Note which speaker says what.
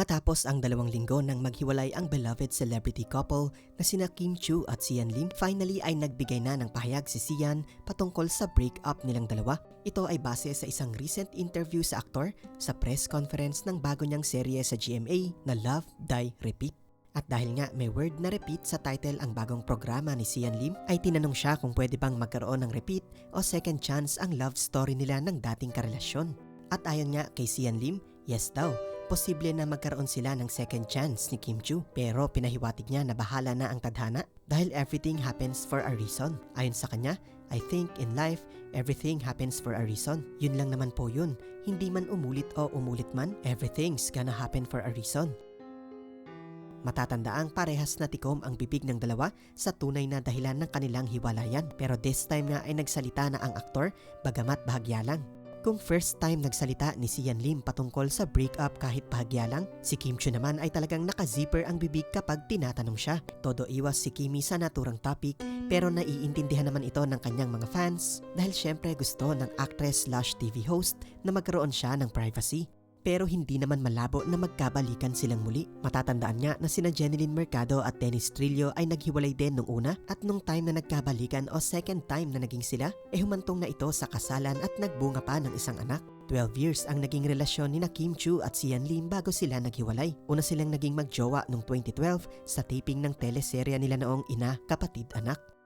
Speaker 1: Matapos ang dalawang linggo nang maghiwalay ang beloved celebrity couple na sina Kim Chu at Sian Lim, finally ay nagbigay na ng pahayag si Sian patungkol sa breakup nilang dalawa. Ito ay base sa isang recent interview sa aktor sa press conference ng bago niyang serye sa GMA na Love, Die, Repeat. At dahil nga may word na repeat sa title ang bagong programa ni Sian Lim, ay tinanong siya kung pwede bang magkaroon ng repeat o second chance ang love story nila ng dating karelasyon. At ayon nga kay Sian Lim, yes daw, posible na magkaroon sila ng second chance ni Kim Chu. Pero pinahiwatig niya na bahala na ang tadhana dahil everything happens for a reason. Ayon sa kanya, I think in life, everything happens for a reason. Yun lang naman po yun. Hindi man umulit o umulit man, everything's gonna happen for a reason. Matatandaang parehas na tikom ang bibig ng dalawa sa tunay na dahilan ng kanilang hiwalayan. Pero this time nga ay nagsalita na ang aktor bagamat bahagya lang. Kung first time nagsalita ni Sian Lim patungkol sa breakup kahit bahagya lang, si Kim Chu naman ay talagang nakazipper ang bibig kapag tinatanong siya. Todo iwas si Kimi sa naturang topic pero naiintindihan naman ito ng kanyang mga fans dahil syempre gusto ng actress slash TV host na magkaroon siya ng privacy. Pero hindi naman malabo na magkabalikan silang muli. Matatandaan niya na sina Jeneline Mercado at Dennis Trillo ay naghiwalay din nung una at nung time na nagkabalikan o second time na naging sila, eh humantong na ito sa kasalan at nagbunga pa ng isang anak. 12 years ang naging relasyon ni na Kim Chu at Sian Lim bago sila naghiwalay. Una silang naging magjowa noong 2012 sa taping ng teleserya nila noong Ina, Kapatid, Anak.